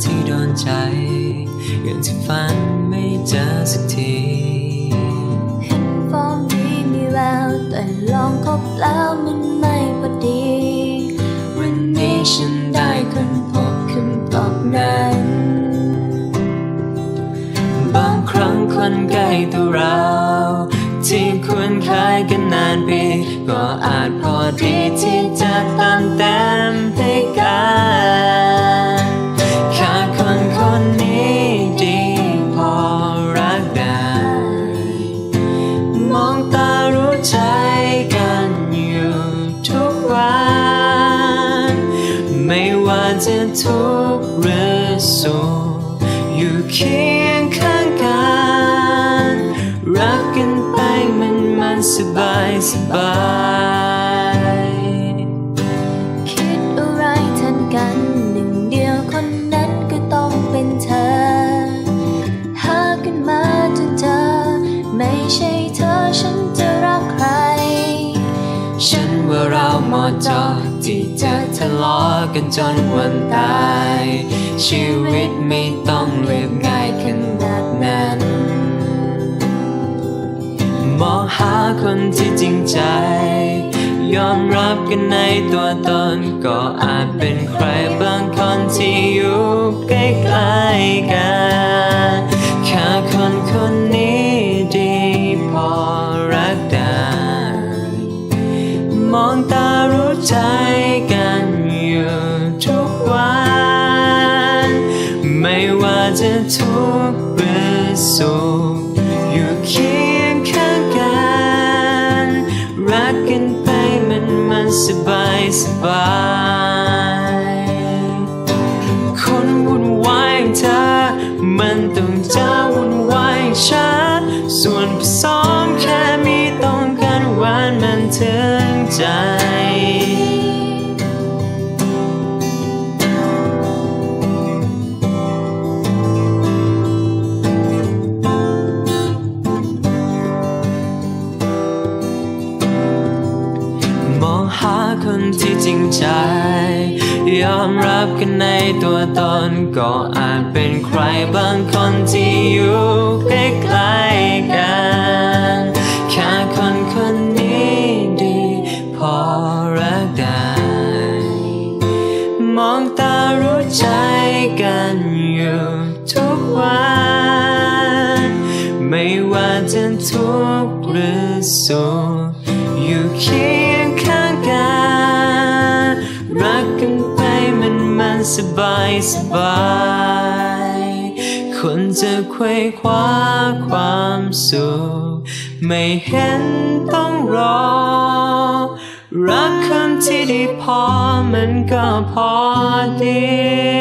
ที่ฝันไม่เจอสักทีเห็นฟอร์มดีมีแววแต่ลองคบแล้วมันไม่พอดี วันนี้ฉันได้ค้นพบคำตอบนั้น บางครั้งคนใกล้ตัวเราที่คุ้นเคยกันนานปีก็อาจพอดีที่จะเติมเต็ม ไม่ว่าจะทุก ว่าเราเหมอจอที่จะทะเลาะกันจนวันตาย ชีวิตไม่ต้องเรียบง่ายขนาดนั้น มองหาคนที่จริงใจ ยอมรับกันในตัวตน ก็อาจเป็นใครบางคนที่อยู่ งตารู้ใจกันอยู่ทุกวัน ไม่ว่าจะทุกข์หรือสุขอยู่เคียงข้างกัน รักกันไปมันมันสบายสบายคนวุ่นวายเธอ มันต้องเจอวุ่นวายฉันส่วนผสม ใจมองหาคนที่จริงใจ ยอมรับกันในตัวตนก็อาจเป็นใครบางคนที่อยู่ใกล้ สุขอยู่เคียงข้างกันรักกันไปมันมันสบายสบายคนจะคว้คว้าความสุขไม่เห็นต้องรอ รักคำที่ไดีพอมันก็พอดี